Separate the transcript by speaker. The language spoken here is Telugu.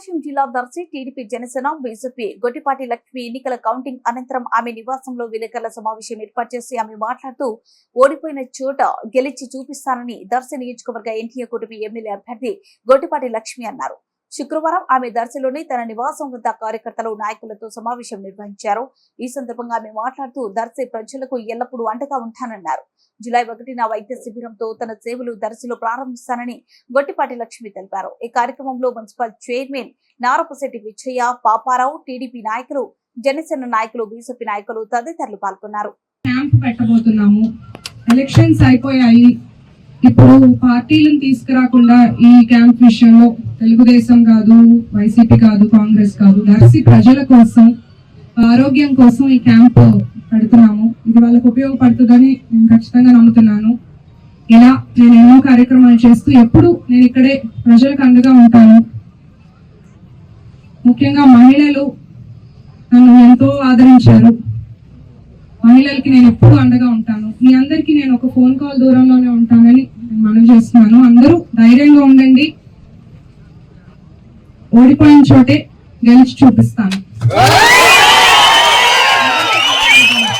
Speaker 1: ప్రకాశం జిల్లా దర్శి టీడీపీ జనసేన బీజేపీ గొట్టిపాటి లక్ష్మి ఎన్నికల కౌంటింగ్ అనంతరం ఆమె నివాసంలో విలేకరుల సమావేశం ఏర్పాటు చేసి ఆమె మాట్లాడుతూ ఓడిపోయిన చోట గెలిచి చూపిస్తానని దర్శి నియోజకవర్గ ఎన్టీఏ కూటమి ఎమ్మెల్యే అభ్యర్థి గొట్టిపాటి లక్ష్మి అన్నారు. శుక్రవారం ఆమె దర్శిలోని తన నివాసం వద్ద కార్యకర్తలు నాయకులతో సమావేశం నిర్వహించారు. ఈ సందర్భంగా ఆమె మాట్లాడుతూ దర్శి ప్రజలకు ఎల్లప్పుడూ అండగా ఉంటానన్నారు. జులై ఒకటిన వైద్య శిబిరంతో తన సేవలు దర్శిలో ప్రారంభిస్తానని గొట్టిపాటి లక్ష్మి తెలిపారు. ఈ కార్యక్రమంలో municipal chairman Narapasetti Vijaya Paparao TDP నాయకులు జనసేన నాయకులు బీజేపీ నాయకులు తదితరులు పాల్గొన్నారు.
Speaker 2: పెట్టబోతున్నాము. ఎలక్షన్స్ అయిపోయాయి. ఇప్పుడు పార్టీలను తీసుకురాకుండా ఈ క్యాంప్ విషయంలో తెలుగుదేశం కాదు వైసీపీ కాదు కాంగ్రెస్ కాదు నర్సి ప్రజల కోసం ఆరోగ్యం కోసం ఈ క్యాంప్ పెడుతున్నాము ఇది వాళ్ళకు ఉపయోగపడుతుందని నేను ఖచ్చితంగా నమ్ముతున్నాను. ఇలా నేను ఎన్నో కార్యక్రమాలు చేస్తూ ఎప్పుడు నేను ఇక్కడే ప్రజలకు అండగా ఉంటాను. ముఖ్యంగా మహిళలు నన్ను ఎంతో ఆదరించారు. మహిళలకి నేను ఎప్పుడు అండగా ఉంటాను. మీ అందరికీ నేను ఒక ఫోన్ కాల్ దూరంలోనే ఉంటానని నేను మనవి చేస్తున్నాను. అందరూ ధైర్యంగా ఉండండి. ఓడిపోయిన చోటే గెలిచి చూపిస్తాను.